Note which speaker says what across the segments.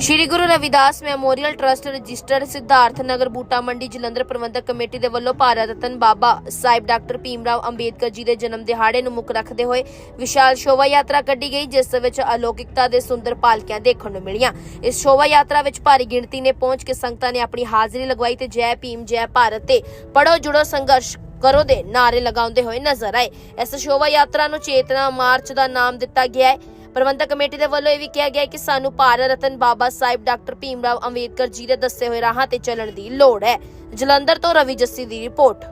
Speaker 1: Shri Guru Ravidas memorial trust registered Siddharth Nagar Boota Mandi Jalandhar ਪ੍ਰਬੰਧਕ committee ਦੇ ਵੱਲੋਂ ਭਾਰਤ ਰਤਨ ਬਾਬਾ ਸਾਹਿਬ doctor Bhimrao Ambedkar ji ਦੇ ਜਨਮ ਦਿਹਾੜੇ ਨੂੰ ਮੁੱਖ ਰੱਖਦੇ ਹੋਏ ਵਿਸ਼ਾਲ ਸ਼ੋਭਾ ਯਾਤਰਾ ਕੱਢੀ ਗਈ, ਜਿਸ ਵਿੱਚ ਅਲੌਕਿਕਤਾ ਦੇ ਸੁੰਦਰ ਪਾਲਕੀਆਂ ਦੇਖਣ ਨੂੰ ਮਿਲੀਆਂ। ਇਸ ਸ਼ੋਭਾ ਯਾਤਰਾ ਵਿੱਚ ਭਾਰੀ ਗਿਣਤੀ ਨੇ ਪਹੁੰਚ ਕੇ ਸੰਗਤਾਂ ਨੇ ਆਪਣੀ ਹਾਜ਼ਰੀ ਲਗਵਾਈ ਤੇ ਜੈ ਭੀਮ, ਜੈ ਭਾਰਤ ਤੇ ਪੜੋ ਜੁੜੋ ਸੰਘਰਸ਼ ਕਰੋ ਦੇ ਨਾਰੇ ਲਗਾਉਂਦੇ ਹੋਏ ਨਜ਼ਰ ਆਏ। ਇਸ ਸ਼ੋਭਾ ਯਾਤਰਾ ਨੂੰ ਚੇਤਨਾ ਮਾਰਚ ਦਾ ਨਾਮ ਦਿੱਤਾ ਗਿਆ ਹੈ। ਪ੍ਰਬੰਧਕ ਕਮੇਟੀ ਦੇ ਵੱਲੋਂ ਇਹ ਵੀ ਕਿਹਾ ਗਿਆ ਕਿ ਸਾਨੂੰ ਭਾਰਤ ਰਤਨ ਬਾਬਾ ਸਾਹਿਬ ਡਾਕਟਰ ਭੀਮ ਭੀਮਰਾਵ ਅੰਬੇਦਕਰ ਜੀ ਦੇ ਦੱਸੇ ਹੋਏ ਰਾਹਾਂ ਤੇ ਚੱਲਣ ਦੀ ਲੋੜ ਹੈ। ਜਲੰਧਰ ਤੋਂ ਰਵੀ ਜੱਸੀ ਦੀ ਰਿਪੋਰਟ।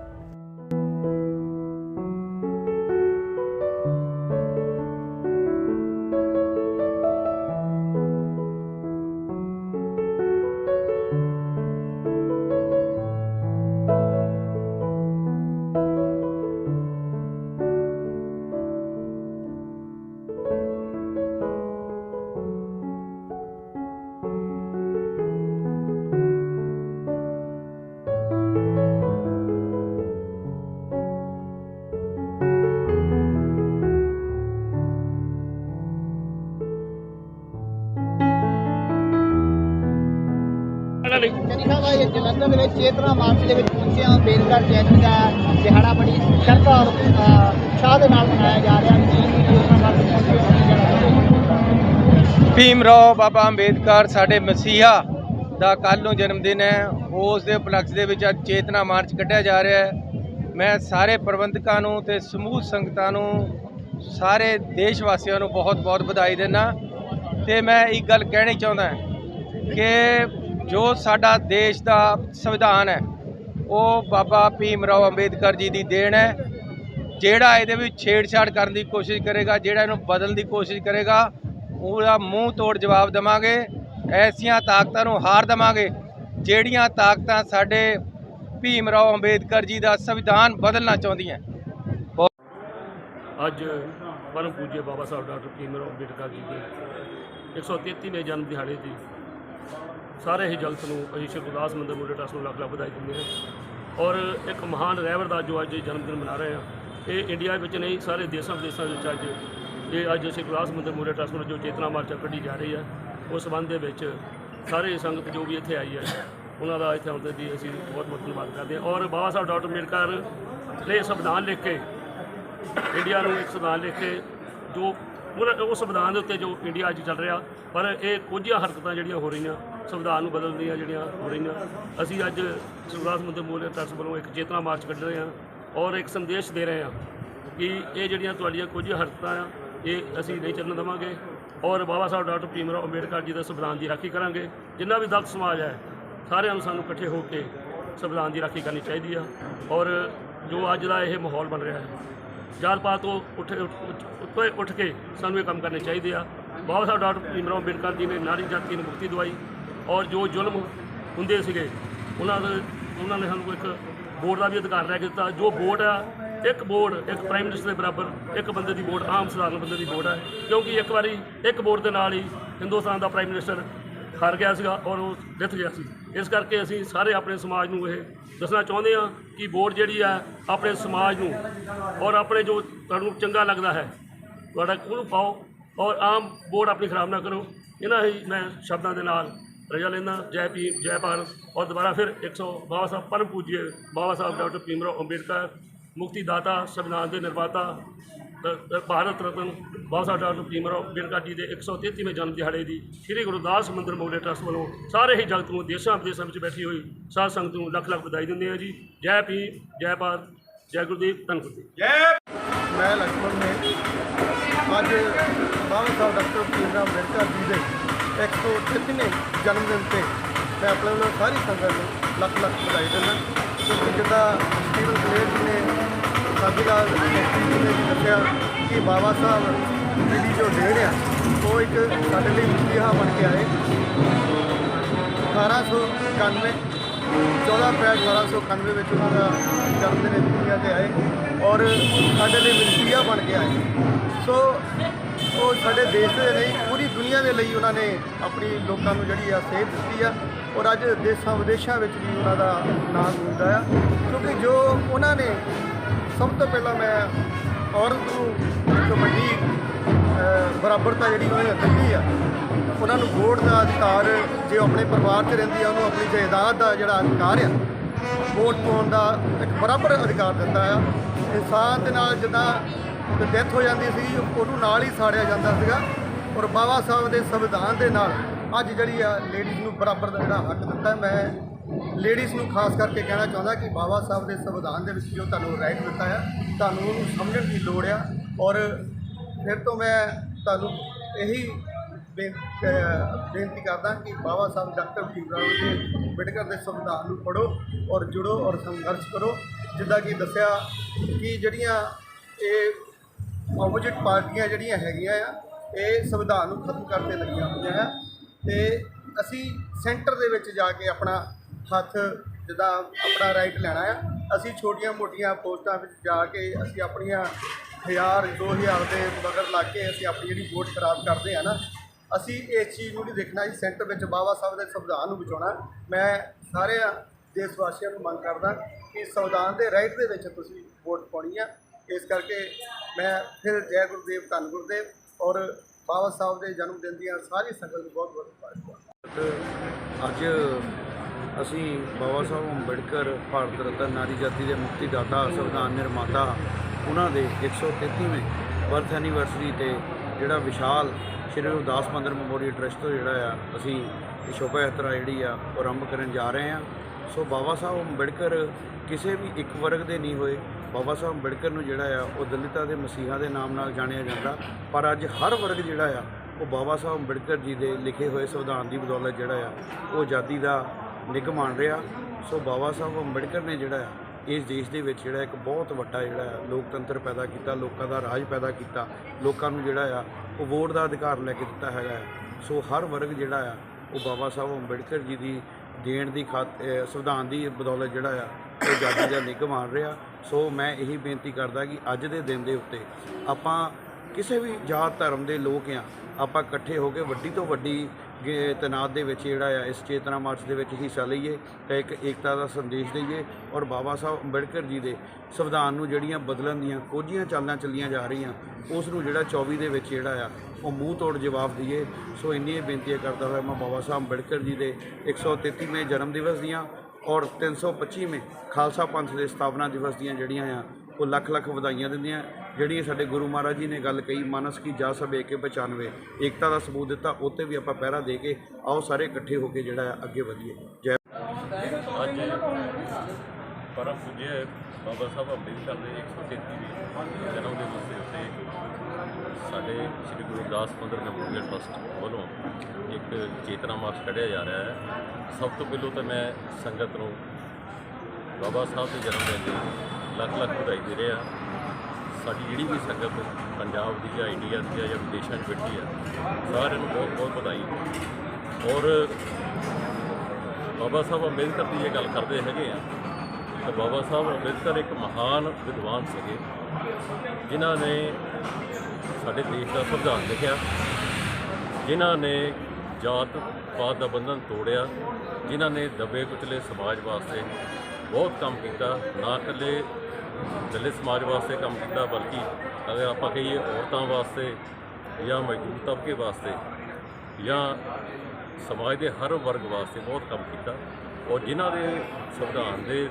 Speaker 2: ਇਹਨਾਂ ਲਈ
Speaker 3: ਚੰਨੀ ਸਾਹਿਬ ਆਏ ਜਲੰਧਰ ਦੇ ਵਿੱਚ ਚੇਤਨਾ ਮਾਰਚ ਦੇ ਵਿੱਚ ਪਹੁੰਚੇ ਹਾਂ ਅੰਬੇਦਕਰ ਦਾ ਦਿਹਾੜਾ ਬੜੀ ਸ਼ਰਧਾ ਔਰ ਉਤਸ਼ਾਹ ਦੇ ਨਾਲ ਮਨਾਇਆ ਜਾ ਰਿਹਾ ਹੈ
Speaker 4: ਭੀਮ ਰਾਓ ਬਾਬਾ ਅੰਬੇਦਕਰ ਸਾਡੇ ਮਸੀਹਾ ਦਾ ਕੱਲ ਨੂੰ ਜਨਮ ਦਿਨ ਹੈ। ਉਸ ਦੇ ਉਪਲਕਸ਼ ਦੇ ਵਿੱਚ ਅੱਜ ਚੇਤਨਾ ਮਾਰਚ ਕੱਢਿਆ ਜਾ ਰਿਹਾ ਹੈ। ਮੈਂ ਸਾਰੇ ਪ੍ਰਬੰਧਕਾਂ ਨੂੰ ਤੇ ਸਮੂਹ ਸੰਗਤਾਂ ਨੂੰ, ਸਾਰੇ ਦੇਸ਼ ਵਾਸੀਆਂ ਨੂੰ ਬਹੁਤ-ਬਹੁਤ ਵਧਾਈ ਦਿੰਦਾ। ਤੇ ਮੈਂ ਇੱਕ ਗੱਲ ਕਹਿਣੀ ਚਾਹੁੰਦਾ ਕਿ ਜੋ ਸਾਡਾ ਦੇਸ਼ ਦਾ ਸੰਵਿਧਾਨ ਹੈ, ਉਹ ਬਾਬਾ ਭੀਮ ਰਾਓ ਅੰਬੇਦਕਰ ਜੀ ਦੀ ਦੇਣ ਹੈ। ਜਿਹੜਾ ਇਹਦੇ ਵਿੱਚ ਛੇੜਛਾੜ ਕਰਨ ਦੀ ਕੋਸ਼ਿਸ਼ ਕਰੇਗਾ, ਜਿਹੜਾ ਇਹਨੂੰ ਬਦਲਣ ਦੀ ਕੋਸ਼ਿਸ਼ ਕਰੇਗਾ, ਉਹਦਾ ਮੂੰਹ ਤੋੜ ਜਵਾਬ ਦੇਵਾਂਗੇ। ਐਸੀਆਂ ਤਾਕਤਾਂ ਨੂੰ ਹਾਰ ਦੇਵਾਂਗੇ, ਜਿਹੜੀਆਂ ਤਾਕਤਾਂ ਸਾਡੇ ਭੀਮ ਰਾਓ ਅੰਬੇਦਕਰ ਜੀ ਦਾ ਸੰਵਿਧਾਨ ਬਦਲਣਾ ਚਾਹੁੰਦੀਆਂ
Speaker 2: ਅੱਜ ਪਰਮ ਪੂਜਯ ਬਾਬਾ ਸਾਹਿਬ ਡਾਕਟਰ ਭੀਮਰਾਓ ਅੰਬੇਡਕਰ ਜੀ ਦੇ 133ਵੇਂ ਜਨਮ ਦਿਹਾੜੇ ਦੀ ਸਾਰੇ ਹੀ ਜਗਤ ਨੂੰ ਅਸੀਂ ਸ਼੍ਰੀ ਗੁਰਦਾਸ ਮੰਦਰ ਮੂਲੇ ਟਰੱਸਟ ਨੂੰ ਲੱਖ ਲੱਖ ਵਧਾਈ ਦਿੰਦੇ ਹਾਂ ਔਰ ਇੱਕ ਮਹਾਨ ਰਹਿਬਰ ਦਾ ਜੋ ਅੱਜ ਜਨਮ ਦਿਨ ਮਨਾ ਰਹੇ ਹਾਂ ਇਹ ਇੰਡੀਆ ਵਿੱਚ ਨਹੀਂ, ਸਾਰੇ ਦੇਸ਼ਾਂ ਵਿਦੇਸ਼ਾਂ ਵਿੱਚ ਅੱਜ ਇਹ ਅੱਜ ਸ਼੍ਰੀ ਗੁਰਦਾਸ ਮੰਦਰ ਮੂਲੇ ਟਰੱਸਟ ਨੂੰ ਜੋ ਚੇਤਨਾ ਮਾਰਚ ਕੱਢੀ ਜਾ ਰਹੀ ਹੈ ਉਸ ਸੰਬੰਧ ਦੇ ਵਿੱਚ ਸਾਰੇ ਸੰਗਤ ਜੋ ਵੀ ਇੱਥੇ ਆਈ ਹੈ, ਉਹਨਾਂ ਦਾ ਇੱਥੇ ਆਉਣ ਦੇ ਦੀ ਅਸੀਂ ਬਹੁਤ ਬਹੁਤ ਧੰਨਵਾਦ ਕਰਦੇ ਹਾਂ। ਔਰ ਬਾਬਾ ਸਾਹਿਬ ਡਾਕਟਰ ਅੰਬੇਡਕਰ ਨੇ ਸੰਵਿਧਾਨ ਲਿਖ ਕੇ ਇੰਡੀਆ ਨੂੰ ਇੱਕ ਸੰਵਿਧਾਨ ਲਿਖ ਕੇ ਜੋ ਉਹਨਾਂ- ਉਸ ਸੰਵਿਧਾਨ ਦੇ ਉੱਤੇ ਜੋ ਇੰਡੀਆ ਅੱਜ ਚੱਲ ਰਿਹਾ, ਪਰ ਇਹ ਕੁਝ ਹਰਕਤਾਂ ਜਿਹੜੀਆਂ ਹੋ ਰਹੀਆਂ ਸੰਵਿਧਾਨ ਨੂੰ ਬਦਲਣ ਦੀਆਂ ਜਿਹੜੀਆਂ ਹੋ ਰਹੀਆਂ। ਅਸੀਂ ਅੱਜ ਸੁਖਦਾਸ ਮੰਦਰ ਮੂਲ ਟਰੱਸਟ ਵੱਲੋਂ ਇੱਕ ਚੇਤਨਾ ਮਾਰਚ ਕੱਢ ਰਹੇ ਹਾਂ ਔਰ ਇੱਕ ਸੰਦੇਸ਼ ਦੇ ਰਹੇ ਹਾਂ ਕਿ ਇਹ ਜਿਹੜੀਆਂ ਤੁਹਾਡੀਆਂ ਕੁਝ ਹਰਕਤਾਂ ਆ, ਇਹ ਅਸੀਂ ਨਹੀਂ ਚੱਲਣ ਦੇਵਾਂਗੇ ਔਰ ਬਾਬਾ ਸਾਹਿਬ ਡਾਕਟਰ ਭੀਮਰਾਓ ਅੰਬੇਡਕਰ ਜੀ ਦਾ ਸੰਵਿਧਾਨ ਦੀ ਰਾਖੀ ਕਰਾਂਗੇ। ਜਿੰਨਾ ਵੀ ਦਲਿਤ ਸਮਾਜ ਹੈ, ਸਾਰਿਆਂ ਨੂੰ ਸਾਨੂੰ ਇਕੱਠੇ ਹੋ ਕੇ ਸੰਵਿਧਾਨ ਦੀ ਰਾਖੀ ਕਰਨੀ ਚਾਹੀਦੀ ਆ ਔਰ ਜੋ ਅੱਜ ਦਾ ਇਹ ਮਾਹੌਲ ਬਣ ਰਿਹਾ ਹੈ ਜਾਤ ਪਾਤ ਤੋਂ ਉੱਠ ਉੱਠ- ਉੱਠ ਉੱਠ ਕੇ ਸਾਨੂੰ ਇਹ ਕੰਮ ਕਰਨੇ ਚਾਹੀਦੇ ਆ। ਬਾਬਾ ਸਾਹਿਬ ਡਾਕਟਰ ਭੀਮਰਾਓ ਅੰਬੇਡਕਰ ਜੀ ਨੇ ਨਾਰੀ ਜਾਤੀ ਨੂੰ ਮੁਕਤੀ ਦਵਾਈ ਔਰ ਜੋ ਜ਼ੁਲਮ ਹੁੰਦੇ ਸੀਗੇ, ਉਹਨਾਂ ਦੇ ਉਹਨਾਂ ਨੇ ਸਾਨੂੰ ਇੱਕ ਵੋਟ ਦਾ ਵੀ ਅਧਿਕਾਰ ਲੈ ਕੇ ਦਿੱਤਾ। ਜੋ ਵੋਟ ਆ, ਇੱਕ ਵੋਟ ਇੱਕ ਪ੍ਰਾਈਮ ਮਿਨਿਸਟਰ ਦੇ ਬਰਾਬਰ ਇੱਕ ਬੰਦੇ ਦੀ ਵੋਟ ਆਮ ਸਧਾਰਨ ਬੰਦੇ ਦੀ ਵੋਟ ਹੈ ਕਿਉਂਕਿ ਇੱਕ ਵਾਰੀ ਇੱਕ ਵੋਟ ਦੇ ਨਾਲ ਹੀ ਹਿੰਦੁਸਤਾਨ ਦਾ ਪ੍ਰਾਈਮ ਮਿਨਿਸਟਰ ਹਾਰ ਗਿਆ ਸੀਗਾ ਔਰ ਉਹ ਜਿੱਤ ਗਿਆ ਸੀ। ਇਸ ਕਰਕੇ ਅਸੀਂ ਸਾਰੇ ਆਪਣੇ ਸਮਾਜ ਨੂੰ ਇਹ ਦੱਸਣਾ ਚਾਹੁੰਦੇ ਹਾਂ ਕਿ ਵੋਟ ਜਿਹੜੀ ਆ, ਆਪਣੇ ਸਮਾਜ ਨੂੰ ਔਰ ਆਪਣੇ ਜੋ ਤੁਹਾਨੂੰ ਚੰਗਾ ਲੱਗਦਾ ਹੈ, ਤੁਹਾਡਾ ਉਹਨੂੰ ਪਾਓ ਔਰ ਆਮ ਵੋਟ ਆਪਣੀ ਖਰਾਬ ਨਾ ਕਰੋ। ਇਹਨਾਂ ਹੀ ਮੈਂ ਸ਼ਬਦਾਂ ਦੇ ਨਾਲ रजा लेना ਜੈ भीम जय भारत और दोबारा फिर एक सौ बाबा साहब परम पूज्य बाबा साहब डॉक्टर भीमराव ਮੁਕਤੀ ਦਾਤਾ ਸੰਵਿਧਾਨ ਦੇ ਨਿਰਮਾਤਾ ਭਾਰਤ ਰਤਨ ਬਾਬਾ ਸਾਹਿਬ ਡਾਕਟਰ ਭੀਮਰਾਓ ਅੰਬੇਡਕਰ ਜੀ ਦੇ 133ਵੇਂ ਜਨਮ ਦਿਹਾੜੇ ਦੀ ਸ੍ਰੀ ਗੁਰਦਾਸ ਮੰਦਿਰ ਮੋਲੇ ਟਰਸਟ ਵੱਲੋਂ ਸਾਰੇ ਹੀ ਜਗਤ ਨੂੰ ਦੇਸ਼ਾਂ ਵਿਦੇਸ਼ਾਂ ਵਿੱਚ ਬੈਠੀ ਹੋਈ ਸਾਧ ਸੰਗਤ ਨੂੰ ਲੱਖ ਲੱਖ ਵਧਾਈ ਦਿੰਦੇ ਆ ਜੀ। ਜੈ ਭੀਮ ਜੈ ਭਾਰਤ ਜੈ ਗੁਰਦੀਪ ਧੰਨ ਗੁਰਦੀਪ ਜੈ
Speaker 5: ਮੈਂ ਲਖਮਨ ਨੇ ਅੱਜ ਬਾਬਾ ਸਾਹਿਬ ਡਾਕਟਰ ਭੀਮਰਾਓ ਅੰਬੇਦਕਰ ਜੀ ਦੇ 133ਵੇਂ ਜਨਮ ਦਿਨ ਤੇ ਮੈਂ ਆਪਣੇ ਵੱਲੋਂ ਸਾਰੀ ਸੰਗਤ ਨੂੰ ਲੱਖ ਲੱਖ ਵਧਾਈ ਦਿੰਦਾ। ਕਿਉਂਕਿ ਜਿੱਦਾਂ ਸਟੀਵਨ ਕਲੇਰ ਜੀ ਨੇ ਸਾਡੀ ਗੱਲ ਜੀ ਨੇ ਦੱਸਿਆ ਕਿ ਬਾਬਾ ਸਾਹਿਬ ਜੀ ਦੀ ਜੋ ਦੇਣ ਆ, ਉਹ ਇੱਕ ਸਾਡੇ ਲਈ ਮਸੀਹਾ ਬਣ ਕੇ ਆਏ। 1891 14 ਅਪ੍ਰੈਲ 1891 ਵਿੱਚ ਉਹਨਾਂ ਦਾ ਜਨਮ ਦਿਨ ਇਸ ਤੇ ਆਏ ਔਰ ਸਾਡੇ ਲਈ ਮਸੀਹਾ ਬਣ ਕੇ ਆਏ। ਸੋ ਉਹ ਸਾਡੇ ਦੇਸ਼ ਦੇ ਨਹੀਂ ਪੂਰੀ ਦੁਨੀਆ ਦੇ ਲਈ ਉਹਨਾਂ ਨੇ ਆਪਣੀ ਲੋਕਾਂ ਨੂੰ ਜਿਹੜੀ ਆ ਸੇਧ ਦਿੱਤੀ ਆ। ਔਰ ਅੱਜ ਦੇਸ਼ਾਂ ਵਿਦੇਸ਼ਾਂ ਵਿੱਚ ਵੀ ਉਹਨਾਂ ਦਾ ਨਾਮ ਹੁੰਦਾ ਆ। ਕਿਉਂਕਿ ਜੋ ਉਹਨਾਂ ਨੇ, ਸਭ ਤੋਂ ਪਹਿਲਾਂ ਮੈਂ ਔਰਤ ਨੂੰ ਇੱਕ ਬਰਾਬਰਤਾ ਜਿਹੜੀ ਉਹਨਾਂ ਨੇ ਦਿੱਤੀ ਆ, ਉਹਨਾਂ ਨੂੰ ਵੋਟ ਦਾ ਅਧਿਕਾਰ ਜੇ ਆਪਣੇ ਪਰਿਵਾਰ 'ਚ ਰਹਿੰਦੀ ਆ, ਉਹਨੂੰ ਆਪਣੀ ਜਾਇਦਾਦ ਦਾ ਜਿਹੜਾ ਅਧਿਕਾਰ ਆ, ਵੋਟ ਪਾਉਣ ਦਾ ਇੱਕ ਬਰਾਬਰ ਅਧਿਕਾਰ ਦਿੱਤਾ ਆ। ਇਨਸਾਨ ਦੇ ਨਾਲ ਜਿੱਦਾਂ ਡੈਥ ਹੋ ਜਾਂਦੀ ਸੀ, ਉਹਨੂੰ ਨਾਲ ਹੀ ਸਾੜਿਆ ਜਾਂਦਾ ਸੀਗਾ। ਔਰ ਬਾਬਾ ਸਾਹਿਬ ਦੇ ਸੰਵਿਧਾਨ ਦੇ ਨਾਲ ਅੱਜ ਜਿਹੜੀ ਆ ਲੇਡੀਜ਼ ਨੂੰ ਬਰਾਬਰ ਦਾ ਜਿਹੜਾ ਹੱਕ ਦਿੱਤਾ, ਮੈਂ ਲੇਡੀਜ਼ ਨੂੰ ਖਾਸ ਕਰਕੇ ਕਹਿਣਾ ਚਾਹੁੰਦਾ ਕਿ ਬਾਬਾ ਸਾਹਿਬ ਦੇ ਸੰਵਿਧਾਨ ਦੇ ਵਿੱਚ ਜੋ ਤੁਹਾਨੂੰ ਰਾਈਟ ਦਿੱਤਾ ਆ, ਤੁਹਾਨੂੰ ਉਹਨੂੰ ਸਮਝਣ ਦੀ ਲੋੜ ਆ। ਔਰ ਫਿਰ ਤੋਂ ਮੈਂ ਤੁਹਾਨੂੰ ਇਹੀ ਬੇ- ਬੇਨਤੀ ਕਰਦਾ ਕਿ ਬਾਬਾ ਸਾਹਿਬ ਡਾਕਟਰ ਭੀਮਰਾਓ ਦੇ ਅੰਬੇਡਕਰ ਦੇ ਸੰਵਿਧਾਨ ਨੂੰ ਪੜ੍ਹੋ ਔਰ ਜੁੜੋ ਔਰ ਸੰਘਰਸ਼ ਕਰੋ। ਜਿੱਦਾਂ ਕਿ ਦੱਸਿਆ ਕਿ ਜਿਹੜੀਆਂ ਇਹ ਆਪੋਜੀਟ ਪਾਰਟੀਆਂ ਜਿਹੜੀਆਂ ਹੈਗੀਆਂ ਆ, ਇਹ ਸੰਵਿਧਾਨ ਨੂੰ ਖਤਮ ਕਰਨ ਤੇ ਲੱਗੀਆਂ ਹੋਈਆਂ ਹੈ ਤੇ ਅਸੀਂ ਸੈਂਟਰ ਦੇ ਵਿੱਚ ਜਾ ਕੇ ਆਪਣਾ ਹੱਥ ਜਿੱਦਾਂ ਆਪਣਾ ਰਾਈਟ ਲੈਣਾ ਆ। ਅਸੀਂ ਛੋਟੀਆਂ ਮੋਟੀਆਂ ਪੋਸਟਾਂ ਵਿੱਚ ਜਾ ਕੇ ਅਸੀਂ ਆਪਣੀਆਂ ਹਜ਼ਾਰ 2000 ਦੇ ਮਗਰ ਲਾ ਕੇ ਅਸੀਂ ਆਪਣੀ ਜਿਹੜੀ ਵੋਟ ਖਰਾਬ ਕਰਦੇ ਆ ਨਾ, ਅਸੀਂ ਇਸ ਚੀਜ਼ ਨੂੰ ਨਹੀਂ ਦੇਖਣਾ ਜੀ। ਸੈਂਟਰ ਵਿੱਚ ਬਾਬਾ ਸਾਹਿਬ ਦੇ ਸੰਵਿਧਾਨ ਨੂੰ ਬਚਾਉਣਾ। ਮੈਂ ਸਾਰੇ ਦੇਸ਼ ਵਾਸੀਆਂ ਨੂੰ ਮੰਗ ਕਰਦਾ ਕਿ ਸੰਵਿਧਾਨ ਦੇ ਰਾਈਟ ਦੇ ਵਿੱਚ ਤੁਸੀਂ ਵੋਟ ਪਾਉਣੀ ਆ। ਇਸ ਕਰਕੇ ਮੈਂ ਫਿਰ ਜੈ ਗੁਰਦੇਵ, ਧੰਨ ਗੁਰਦੇਵ ਔਰ ਬਾਬਾ ਸਾਹਿਬ ਦੇ ਜਨਮ ਦਿਨ ਦੀਆਂ ਸਾਰੀ ਸੰਗਤ ਨੂੰ ਬਹੁਤ ਬਹੁਤ ਮੁਬਾਰਕਾਂ
Speaker 6: ਅੱਜ ਅਸੀਂ ਬਾਬਾ ਸਾਹਿਬ ਅੰਬੇਡਕਰ ਭਾਰਤ ਰਤਨ ਨਾਰੀ ਜਾਤੀ ਦੇ ਮੁਕਤੀ ਦਾਤਾ ਸੰਵਿਧਾਨ ਨਿਰਮਾਤਾ, ਉਹਨਾਂ ਦੇ 133ਵੇਂ ਬਰਥ ਐਨੀਵਰਸਰੀ ਤੇ ਜਿਹੜਾ ਵਿਸ਼ਾਲ ਸ਼੍ਰੀ ਗੁਰਦਾਸ ਮੰਦਰ ਮੈਮੋਰੀਅਲ ਟਰਸਟ ਤੋਂ ਜਿਹੜਾ ਆ, ਅਸੀਂ ਸ਼ੋਭਾ ਯਾਤਰਾ ਜਿਹੜੀ ਆ, ਉਹ ਆਰੰਭ ਕਰਨ ਜਾ ਰਹੇ ਆ ਸੋ ਬਾਬਾ ਸਾਹਿਬ ਅੰਬੇਡਕਰ ਕਿਸੇ ਵੀ ਇੱਕ ਵਰਗ ਦੇ ਨਹੀਂ ਹੋਏ। ਬਾਬਾ ਸਾਹਿਬ ਅੰਬੇਡਕਰ ਨੂੰ ਜਿਹੜਾ ਆ, ਉਹ ਦਲਿਤਾਂ ਦੇ ਮਸੀਹਾ ਦੇ ਨਾਮ ਨਾਲ ਜਾਣਿਆ ਜਾਂਦਾ। ਪਰ ਅੱਜ ਹਰ ਵਰਗ ਜਿਹੜਾ ਆ, ਉਹ ਬਾਬਾ ਸਾਹਿਬ ਅੰਬੇਡਕਰ ਜੀ ਦੇ ਲਿਖੇ ਹੋਏ ਸੰਵਿਧਾਨ ਦੀ ਬਦੌਲਤ ਜਿਹੜਾ ਆ, ਉਹ ਆਜ਼ਾਦੀ ਦਾ ਨਿੱਘ ਮਾਣ ਰਿਹਾ। ਸੋ ਬਾਬਾ ਸਾਹਿਬ ਅੰਬੇਡਕਰ ਨੇ ਜਿਹੜਾ ਆ, ਇਸ ਦੇਸ਼ ਦੇ ਵਿੱਚ ਜਿਹੜਾ ਇੱਕ ਬਹੁਤ ਵੱਡਾ ਜਿਹੜਾ ਆ, ਲੋਕਤੰਤਰ ਪੈਦਾ ਕੀਤਾ, ਲੋਕਾਂ ਦਾ ਰਾਜ ਪੈਦਾ ਕੀਤਾ, ਲੋਕਾਂ ਨੂੰ ਜਿਹੜਾ ਆ, ਉਹ ਵੋਟ ਦਾ ਅਧਿਕਾਰ ਲੈ ਕੇ ਦਿੱਤਾ ਹੈਗਾ ਆ। ਸੋ ਹਰ ਵਰਗ ਜਿਹੜਾ ਆ, ਉਹ ਬਾਬਾ ਸਾਹਿਬ ਅੰਬੇਡਕਰ ਜੀ ਦੀ ਦੇਣ ਦੀ ਖਾਤ ਸੰਵਿਧਾਨ ਦੀ ਬਦੌਲਤ ਜਿਹੜਾ ਆ, ਉਹ ਆਜ਼ਾਦੀ ਦਾ ਨਿੱਘ ਮਾਣ ਰਿਹਾ। ਸੋ ਮੈਂ ਇਹੀ ਬੇਨਤੀ ਕਰਦਾ ਕਿ ਅੱਜ ਦੇ ਦਿਨ ਦੇ ਉੱਤੇ ਆਪਾਂ ਕਿਸੇ ਵੀ ਜਾਤ ਧਰਮ ਦੇ ਲੋਕ ਆ, ਆਪਾਂ ਇਕੱਠੇ ਹੋ ਕੇ ਵੱਡੀ ਤੋਂ ਵੱਡੀ ਗੇ- ਤਨਾਤ ਦੇ ਵਿੱਚ ਜਿਹੜਾ ਆ, ਇਸ ਚੇਤਨਾ ਮਾਰਚ ਦੇ ਵਿੱਚ ਹਿੱਸਾ ਲਈਏ ਤੇ ਇੱਕ ਏਕਤਾ ਦਾ ਸੰਦੇਸ਼ ਦਈਏ ਔਰ ਬਾਬਾ ਸਾਹਿਬ ਅੰਬੇਡਕਰ ਜੀ ਦੇ ਸੰਵਿਧਾਨ ਨੂੰ ਜਿਹੜੀਆਂ ਬਦਲਣ ਦੀਆਂ ਕੋਝੀਆਂ ਚਾਲਾਂ ਚੱਲੀਆਂ ਜਾ ਰਹੀਆਂ, ਉਸ ਨੂੰ ਜਿਹੜਾ 24 ਦੇ ਵਿੱਚ ਜਿਹੜਾ ਆ, ਉਹ ਮੂੰਹ ਤੋੜ ਜਵਾਬ ਦਈਏ। ਸੋ ਇੰਨੀਆਂ ਬੇਨਤੀਆਂ ਕਰਦਾ ਹੋਇਆ ਮੈਂ ਬਾਬਾ ਸਾਹਿਬ ਅੰਬੇਡਕਰ ਜੀ ਦੇ 133ਵੇਂ ਜਨਮ ਦਿਵਸ ਦੀਆਂ ਔਰ 325ਵੇਂ ਖਾਲਸਾ ਪੰਥ ਦੇ ਸਥਾਪਨਾ ਦਿਵਸ ਦੀਆਂ ਜਿਹੜੀਆਂ ਆ, ਉਹ ਲੱਖ ਲੱਖ ਵਧਾਈਆਂ ਦਿੰਦੀਆਂ। ਜਿਹੜੀਆਂ ਸਾਡੇ ਗੁਰੂ ਮਹਾਰਾਜ ਜੀ ਨੇ ਗੱਲ ਕਹੀ, ਮਾਨਸ ਕੀ ਜਾ ਸਭ ਏਕੇ 95 ਏਕਤਾ ਦਾ ਸਬੂਤ ਦਿੱਤਾ ਉੱਤੇ ਵੀ ਆਪਾਂ ਪਹਿਰਾ ਦੇ ਕੇ ਆਓ ਸਾਰੇ ਇਕੱਠੇ ਹੋ ਕੇ ਜਿਹੜਾ ਆ, ਅੱਗੇ ਵਧੀਏ। ਜੈ
Speaker 7: ਅੱਜ ਪਰਮ ਪੂਜਯ ਬਾਬਾ ਸਾਹਿਬ ਅੰਬੇਦਕਰ ਦੇ 133ਵੇਂ ਜਨਮ ਦਿਵਸ ਦੇ ਉੱਤੇ ਸਾਡੇ ਸ੍ਰੀ ਗੁਰੂ ਰਵਿਦਾਸ ਮੰਦਰ ਮੈਮੋਰੀਅਲ ਟਰਸਟ ਵੱਲੋਂ ਇੱਕ ਚੇਤਨਾ ਮਾਰਚ ਕੱਢਿਆ ਜਾ ਰਿਹਾ ਹੈ। ਸਭ ਤੋਂ ਪਹਿਲਾਂ ਤਾਂ ਮੈਂ ਸੰਗਤ ਨੂੰ ਬਾਬਾ ਸਾਹਿਬ ਦੇ ਜਨਮ ਦਿਨ ਦੀ ਲੱਖ ਲੱਖ ਵਧਾਈ ਦੇ ਰਿਹਾ। ਸਾਡੀ ਜਿਹੜੀ ਵੀ ਸੰਗਤ ਪੰਜਾਬ ਦੀ ਜਾਂ ਇੰਡੀਆ ਦੀ ਆ ਜਾਂ ਵਿਦੇਸ਼ਾਂ 'ਚ ਬੈਠੀ ਆ, ਸਾਰਿਆਂ ਨੂੰ ਬਹੁਤ ਬਹੁਤ ਵਧਾਈ। ਔਰ ਬਾਬਾ ਸਾਹਿਬ ਅੰਬੇਦਕਰ ਦੀ ਇਹ ਗੱਲ ਕਰਦੇ ਹੈਗੇ ਆ ਤਾਂ ਬਾਬਾ ਸਾਹਿਬ ਅੰਬੇਦਕਰ ਇੱਕ ਮਹਾਨ ਵਿਦਵਾਨ ਸੀਗੇ। ਜਿਨ੍ਹਾਂ ਨੇ ਸਾਡੇ ਦੇਸ਼ ਦਾ ਸੰਵਿਧਾਨ ਲਿਖਿਆ, ਜਿਨ੍ਹਾਂ ਨੇ ਜਾਤ ਪਾਤ ਦਾ ਬੰਧਨ ਤੋੜਿਆ, ਜਿਨ੍ਹਾਂ ਨੇ ਦਬੇ ਕੁਚਲੇ ਸਮਾਜ ਵਾਸਤੇ ਬਹੁਤ ਕੰਮ ਕੀਤਾ, ਨਾ ਇਕੱਲੇ ਦਲਿਤ ਸਮਾਜ ਵਾਸਤੇ ਕੰਮ ਕੀਤਾ, ਬਲਕਿ ਅਗਰ ਆਪਾਂ ਕਹੀਏ ਔਰਤਾਂ ਵਾਸਤੇ ਜਾਂ ਮਜ਼ਦੂਰ ਤਬਕੇ ਵਾਸਤੇ ਜਾਂ ਸਮਾਜ ਦੇ ਹਰ ਵਰਗ ਵਾਸਤੇ ਬਹੁਤ ਕੰਮ ਕੀਤਾ। ਔਰ ਜਿਨ੍ਹਾਂ ਦੇ ਸੰਵਿਧਾਨ ਦੇ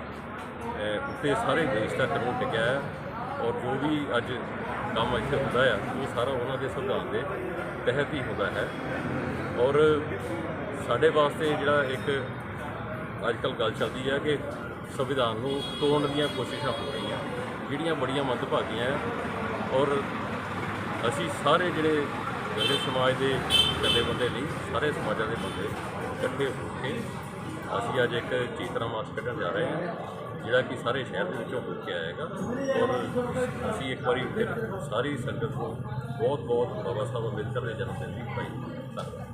Speaker 7: ਉੱਤੇ ਸਾਰੇ ਦੇਸ਼ ਦਾ ਕਾਨੂੰਨ ਟਿਕਿਆ ਹੈ ਔਰ ਜੋ ਵੀ ਅੱਜ ਕੰਮ ਇੱਥੇ ਹੁੰਦਾ ਆ, ਉਹ ਸਾਰਾ ਉਹਨਾਂ ਦੇ ਸੰਵਿਧਾਨ ਦੇ ਤਹਿਤ ਹੀ ਹੁੰਦਾ ਹੈ। ਔਰ ਸਾਡੇ ਵਾਸਤੇ ਜਿਹੜਾ ਇੱਕ ਅੱਜ ਕੱਲ੍ਹ ਗੱਲ ਚੱਲਦੀ ਹੈ ਕਿ ਸੰਵਿਧਾਨ ਨੂੰ ਤੋੜਨ ਦੀਆਂ ਕੋਸ਼ਿਸ਼ਾਂ ਹੋ ਰਹੀਆਂ, ਜਿਹੜੀਆਂ ਬੜੀਆਂ ਮੰਦਭਾਗੀਆਂ ਹੈ ਔਰ ਅਸੀਂ ਸਾਰੇ ਜਿਹੜੇ ਦਲਿਤ ਸਮਾਜ ਦੇ ਇਕੱਲੇ ਬੰਦੇ ਨਹੀਂ, ਸਾਰੇ ਸਮਾਜਾਂ ਦੇ ਬੰਦੇ ਇਕੱਠੇ ਹੋ ਕੇ ਅਸੀਂ ਅੱਜ ਇੱਕ ਚੇਤਨਾ ਮਾਰਚ ਕੱਢਣ ਜਾ ਰਹੇ ਹਾਂ, ਜਿਹੜਾ ਕਿ ਸਾਰੇ ਸ਼ਹਿਰ ਦੇ ਵਿੱਚੋਂ ਹੋ ਕੇ ਆਏਗਾ ਔਰ ਅਸੀਂ ਇੱਕ ਵਾਰੀ ਫਿਰ ਸਾਰੀ ਸੰਗਤ ਨੂੰ ਬਹੁਤ ਬਹੁਤ ਬਾਬਾ ਸਾਹਿਬ ਅੰਬੇਦਕਰ ਦੇ ਜਨਮ ਦਿਨ ਦੀ ਵਧਾਈ ਧੰਨਵਾਦ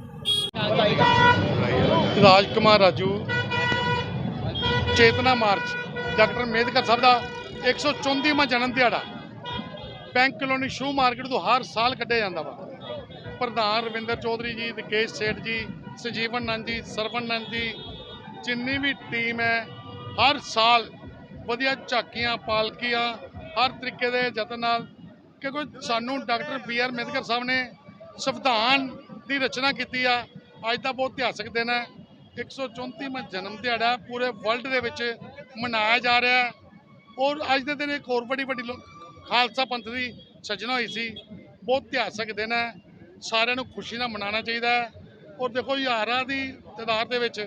Speaker 8: ਰਾਜਕੁਮਾਰ ਰਾਜੂ, ਚੇਤਨਾ ਮਾਰਚ, ਡਾਕਟਰ ਅੰਬੇਦਕਰ ਸਾਹਿਬ ਦਾ 134ਵਾਂ ਜਨਮ ਦਿਹਾੜਾ। ਬੈਂਕ ਕਲੋਨੀ ਸ਼ੂ ਮਾਰਕੀਟ ਤੋਂ ਹਰ ਸਾਲ ਕੱਢਿਆ ਜਾਂਦਾ ਵਾ। ਪ੍ਰਧਾਨ ਰਵਿੰਦਰ ਚੌਧਰੀ ਜੀ ਵਿਕੇਸ਼ ਸੇਠ ਜੀ, ਸੰਜੀਵਨ ਨੰਦ ਜੀ, ਸਰਵਨ ਨੰਦ ਜੀ ਜਿੰਨੀ ਵੀ ਟੀਮ ਹੈ, ਹਰ ਸਾਲ ਵਧੀਆ ਝਾਕੀਆਂ, ਪਾਲਕੀਆਂ, ਹਰ ਤਰੀਕੇ ਦੇ ਯਤਨ ਨਾਲ, ਕਿਉਂਕਿ ਸਾਨੂੰ doctor B R Ambedkar Saheb ਨੇ ਸੰਵਿਧਾਨ ਦੀ ਰਚਨਾ ਕੀਤੀ ਆ। ਅੱਜ ਦਾ ਬਹੁਤ ਇਤਿਹਾਸਕ ਦਿਨ ਹੈ। 134ਵਾਂ ਜਨਮ ਦਿਹਾੜਾ ਪੂਰੇ ਵਰਲਡ ਦੇ ਵਿੱਚ ਮਨਾਇਆ ਜਾ ਰਿਹਾ ਔਰ ਅੱਜ ਦੇ ਦਿਨ ਇੱਕ ਹੋਰ ਬੜੀ ਵੱਡੀ ਖਾਲਸਾ ਪੰਥ ਦੀ ਸੱਜਣਾ ਹੋਈ ਸੀ। ਬਹੁਤ ਇਤਿਹਾਸਕ ਦਿਨ ਹੈ। ਸਾਰਿਆਂ ਨੂੰ ਖੁਸ਼ੀ ਨਾਲ ਮਨਾਉਣਾ ਚਾਹੀਦਾ ਹੈ। ਔਰ ਦੇਖੋ ਹਜ਼ਾਰਾਂ ਦੀ ਤਾਦਾਦ ਦੇ ਵਿੱਚ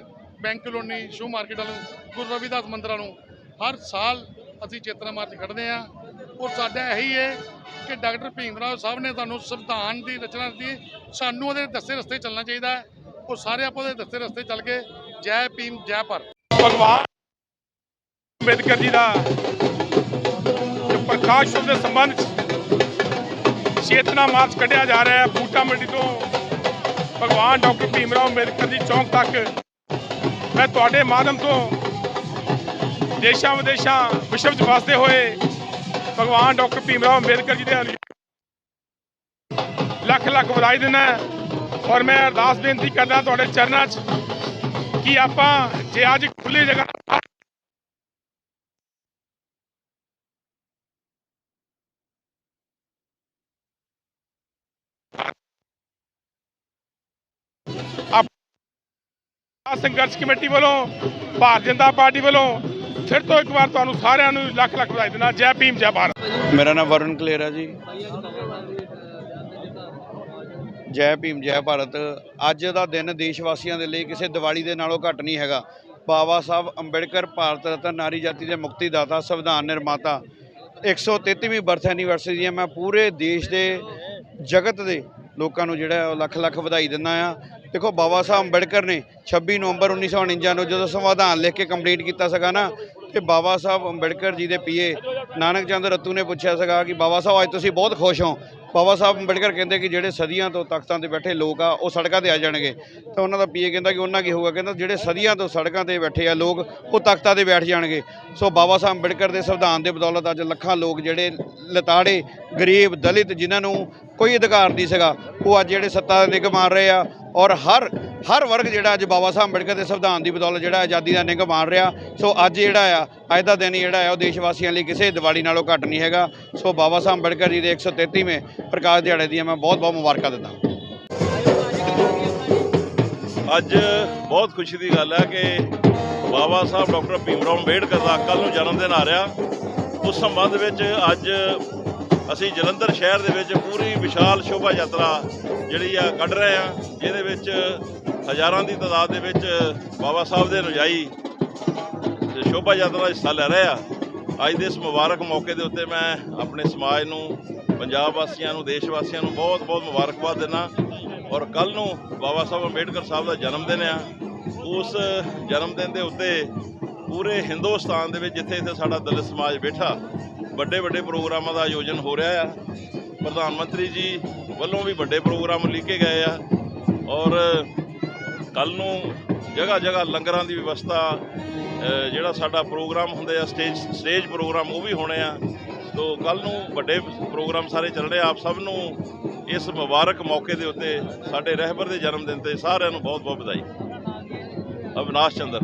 Speaker 8: ਬੈਂਕ ਕਲੋਨੀ ਸ਼ੂ ਮਾਰਕੀਟ ਵੱਲੋਂ ਗੁਰੂ ਰਵਿਦਾਸ ਮੰਦਰਾਂ ਨੂੰ ਹਰ ਸਾਲ ਅਸੀਂ ਚੇਤਨਾ ਮਾਰਚ ਕੱਢਦੇ ਹਾਂ। ਔਰ ਸਾਡਾ ਇਹੀ ਹੈ ਕਿ ਡਾਕਟਰ ਭੀਮ ਰਾਓ ਸਾਹਿਬ ਨੇ ਤੁਹਾਨੂੰ ਸੰਵਿਧਾਨ ਦੀ ਰਚਨਾ ਦਿੱਤੀ ਸਾਨੂੰ ਉਹਦੇ ਦੱਸੇ ਰਸਤੇ ਚੱਲਣਾ ਚਾਹੀਦਾ ਹੈ। ਔਰ ਸਾਰੇ ਆਪਾਂ ਉਹਦੇ ਦੱਸੇ ਰਸਤੇ ਚੱਲ ਕੇ ਜੈ ਭੀਮ, ਜੈ ਭਾਰਤ।
Speaker 9: ਭਗਵਾਨ ਅੰਬੇਦਕਰ ਜੀ ਦਾ ਪ੍ਰਕਾਸ਼ ਦੇ ਸੰਬੰਧ ਚੇਤਨਾ ਮਾਰਚ ਕੱਢਿਆ ਜਾ ਰਿਹਾ ਹੈ, ਬੂਟਾ ਮੰਡੀ ਤੋਂ ਭਗਵਾਨ ਡਾਕਟਰ ਭੀਮ ਰਾਓ ਅੰਬੇਦਕਰ ਜੀ ਚੌਂਕ ਤੱਕ। ਮੈਂ ਤੁਹਾਡੇ ਮਾਧਿਅਮ ਤੋਂ ਦੇਸ਼ਾਂ ਵਿਦੇਸ਼ਾਂ, ਵਿਸ਼ਵ 'ਚ ਵਸਦੇ ਹੋਏ ਭਗਵਾਨ ਡਾਕਟਰ ਭੀਮ ਰਾਓ ਅੰਬੇਦਕਰ ਜੀ ਦੇ ਲੱਖ ਲੱਖ ਵਧਾਈ ਦਿੰਦਾ ਔਰ ਮੈਂ ਅਰਦਾਸ ਬੇਨਤੀ ਕਰਦਾ ਤੁਹਾਡੇ ਚਰਨਾਂ 'ਚ ਕਿ ਆਪਾਂ ਜੇ ਅੱਜ ਖੁੱਲੀ ਜਗ੍ਹਾ ਸੰਘਰਸ਼ ਕਮੇਟੀ ਵੱਲੋਂ, ਭਾਰਤੀ ਜਨਤਾ ਪਾਰਟੀ ਵੱਲੋਂ ਫਿਰ ਤੋਂ ਇੱਕ ਵਾਰ ਤੁਹਾਨੂੰ ਸਾਰਿਆਂ ਨੂੰ ਲੱਖ ਲੱਖ ਵਧਾਈ ਦਿੰਦਾ। ਜੈ ਭੀਮ, ਜੈ ਭਾਰਤ।
Speaker 6: ਮੇਰਾ ਨਾਮ ਵਰੁਣ ਕਲੇਰਾ ਜੀ। ਜੈ ਭੀਮ, ਜੈ ਭਾਰਤ। ਅੱਜ ਦਾ ਦਿਨ ਦੇਸ਼ ਵਾਸੀਆਂ ਦੇ ਲਈ ਕਿਸੇ ਦੀਵਾਲੀ ਦੇ ਨਾਲੋਂ ਘੱਟ ਨਹੀਂ ਹੈਗਾ। ਬਾਬਾ ਸਾਹਿਬ ਅੰਬੇਡਕਰ, ਭਾਰਤ ਰਤਨ, ਨਾਰੀ ਜਾਤੀ ਦੇ ਮੁਕਤੀ ਦਾਤਾ ਸੰਵਿਧਾਨ ਨਿਰਮਾਤਾ। 133ਵੀਂ ਬਰਥ ਐਨੀਵਰਸਰੀ ਦੀਆਂ ਮੈਂ ਪੂਰੇ ਦੇਸ਼ ਦੇ ਜਗਤ ਦੇ ਲੋਕਾਂ ਨੂੰ ਜਿਹੜਾ ਉਹ ਲੱਖ ਲੱਖ ਵਧਾਈ ਦਿੰਦਾ ਆ ਦੇਖੋ ਬਾਬਾ ਸਾਹਿਬ ਅੰਬੇਡਕਰ ਨੇ 26 ਨਵੰਬਰ 1949 ਨੂੰ ਜਦੋਂ ਸੰਵਿਧਾਨ ਲਿਖ ਕੇ ਕੰਪਲੀਟ ਕੀਤਾ ਸੀਗਾ ਨਾ, ਤੇ ਬਾਬਾ ਸਾਹਿਬ ਅੰਬੇਡਕਰ ਜੀ ਦੇ ਪੀਏ ਨਾਨਕ ਚੰਦ ਰਤੂ ਨੇ ਪੁੱਛਿਆ ਸੀਗਾ ਕਿ ਬਾਬਾ ਸਾਹਿਬ, ਅੱਜ ਤੁਸੀਂ ਬਹੁਤ ਖੁਸ਼ ਹੋ। ਬਾਬਾ ਸਾਹਿਬ ਅੰਬੇਡਕਰ ਕਹਿੰਦੇ ਕਿ ਜਿਹੜੇ ਸਦੀਆਂ ਤੋਂ ਤਖਤਾਂ ਤੇ ਬੈਠੇ ਲੋਕ ਆ, ਉਹ ਸੜਕਾਂ ਤੇ ਆ ਜਾਣਗੇ। ਤਾਂ ਉਹਨਾਂ ਦਾ ਪੀਏ ਕਹਿੰਦਾ ਕਿ ਉਹਨਾਂ ਕੀ ਹੋਊਗਾ? ਕਹਿੰਦਾ ਜਿਹੜੇ ਸਦੀਆਂ ਤੋਂ ਸੜਕਾਂ ਤੇ ਬੈਠੇ ਆ ਲੋਕ, ਉਹ ਤਖਤਾਂ ਤੇ ਬੈਠ ਜਾਣਗੇ। ਸੋ ਬਾਬਾ ਸਾਹਿਬ ਅੰਬੇਡਕਰ ਦੇ ਸੰਵਿਧਾਨ ਦੇ ਬਦੌਲਤ ਅੱਜ ਲੱਖਾਂ ਲੋਕ ਜਿਹੜੇ ਲਤਾੜੇ ਗਰੀਬ ਦਲਿਤ ਜਿਨ੍ਹਾਂ ਨੂੰ ਕੋਈ ਅਧਿਕਾਰ ਨਹੀਂ ਸੀਗਾ, ਉਹ ਅੱਜ ਜਿਹੜੇ ਸੱਤਾ ਦੇ ਨਿਗ ਮਾਰ ਰਹੇ ਆ ਔਰ ਹਰ ਹਰ ਵਰਗ ਜਿਹੜਾ ਅੱਜ ਬਾਬਾ ਸਾਹਿਬ ਅੰਬੇਡਕਰ ਦੇ ਸੰਵਿਧਾਨ ਦੀ ਬਦੌਲਤ ਜਿਹੜਾ ਆਜ਼ਾਦੀ ਦਾ ਨਿਗ ਮਾਰ ਰਿਹਾ, ਸੋ ਅੱਜ ਜਿਹੜਾ ਆ, ਅੱਜ ਦਾ ਦਿਨ ਜਿਹੜਾ ਆ, ਉਹ ਦੇਸ਼ ਵਾਸੀਆਂ ਲਈ ਕਿਸੇ ਦੀਵਾਲੀ ਨਾਲੋਂ ਘੱਟ ਨਹੀਂ ਹੈਗਾ, ਸੋ ਬਾਬਾ ਸਾਹਿਬ ਅੰਬੇਡਕਰ ਜੀ ਦੇ 133ਵੇਂ ਪ੍ਰਕਾਸ਼ ਦਿਹਾੜੇ ਦੀਆਂ ਮੈਂ ਬਹੁਤ ਬਹੁਤ ਮੁਬਾਰਕਾਂ ਦਿੰਦਾ
Speaker 10: ਅੱਜ ਬਹੁਤ ਖੁਸ਼ੀ ਦੀ ਗੱਲ ਹੈ ਕਿ ਬਾਬਾ ਸਾਹਿਬ ਡਾਕਟਰ ਭੀਮ ਰਾਓ ਅੰਬੇਡਕਰ ਦਾ ਕੱਲ ਨੂੰ ਜਨਮ ਦਿਨ ਆ ਰਿਹਾ। ਉਸ ਸੰਬੰਧ ਵਿੱਚ ਅੱਜ ਅਸੀਂ ਜਲੰਧਰ ਸ਼ਹਿਰ ਦੇ ਵਿੱਚ ਪੂਰੀ ਵਿਸ਼ਾਲ ਸ਼ੋਭਾ ਯਾਤਰਾ ਜਿਹੜੀ ਆ ਕੱਢ ਰਹੇ ਆ ਜਿਹਦੇ ਵਿੱਚ ਹਜ਼ਾਰਾਂ ਦੀ ਤਾਦਾਦ ਦੇ ਵਿੱਚ ਬਾਬਾ ਸਾਹਿਬ ਦੇ ਅਨੁਯਾਈ ਸ਼ੋਭਾ ਯਾਤਰਾ ਦਾ ਹਿੱਸਾ ਲੈ ਰਹੇ ਆ। ਅੱਜ ਦੇ ਇਸ ਮੁਬਾਰਕ ਮੌਕੇ ਦੇ ਉੱਤੇ ਮੈਂ ਆਪਣੇ ਸਮਾਜ ਨੂੰ, ਪੰਜਾਬ ਵਾਸੀਆਂ ਨੂੰ, ਦੇਸ਼ ਵਾਸੀਆਂ ਨੂੰ ਬਹੁਤ ਬਹੁਤ ਮੁਬਾਰਕਬਾਦ ਦਿੰਦਾ ਔਰ ਕੱਲ ਨੂੰ ਬਾਬਾ ਸਾਹਿਬ ਅੰਬੇਡਕਰ ਸਾਹਿਬ ਦਾ ਜਨਮ ਦਿਨ ਆ। ਉਸ ਜਨਮ ਦਿਨ ਦੇ ਉੱਤੇ ਪੂਰੇ ਹਿੰਦੁਸਤਾਨ ਦੇ ਵਿੱਚ ਜਿੱਥੇ ਇੱਥੇ ਸਾਡਾ ਦਲਿਤ ਸਮਾਜ ਬੈਠਾ ਵੱਡੇ ਵੱਡੇ ਪ੍ਰੋਗਰਾਮਾਂ ਦਾ ਆਯੋਜਨ ਹੋ ਰਿਹਾ ਆ। ਪ੍ਰਧਾਨ ਮੰਤਰੀ ਜੀ ਵੱਲੋਂ ਵੀ ਵੱਡੇ ਪ੍ਰੋਗਰਾਮ ਲਿਖੇ ਗਏ ਆ। ਔਰ ਕੱਲ ਨੂੰ ਜਗ੍ਹਾ ਜਗ੍ਹਾ ਲੰਗਰਾਂ ਦੀ ਵਿਵਸਥਾ ਜਿਹੜਾ ਸਾਡਾ ਪ੍ਰੋਗਰਾਮ ਹੁੰਦੇ ਆ, ਸਟੇਜ ਸਟੇਜ ਪ੍ਰੋਗਰਾਮ ਉਹ ਵੀ ਹੋਣੇ ਆ। ਤੋ ਕੱਲ ਨੂੰ ਵੱਡੇ ਪ੍ਰੋਗਰਾਮ ਸਾਰੇ ਚੱਲਣੇ ਆ। ਆਪ ਸਭ ਨੂੰ ਇਸ ਮੁਬਾਰਕ ਮੌਕੇ ਦੇ ਉੱਤੇ, ਸਾਡੇ ਰਹਿਬਰ ਦੇ ਜਨਮ ਦਿਨ ਤੇ ਸਾਰਿਆਂ ਨੂੰ ਬਹੁਤ ਬਹੁਤ ਵਧਾਈ। ਅਵਿਨਾਸ਼ ਚੰਦਰ।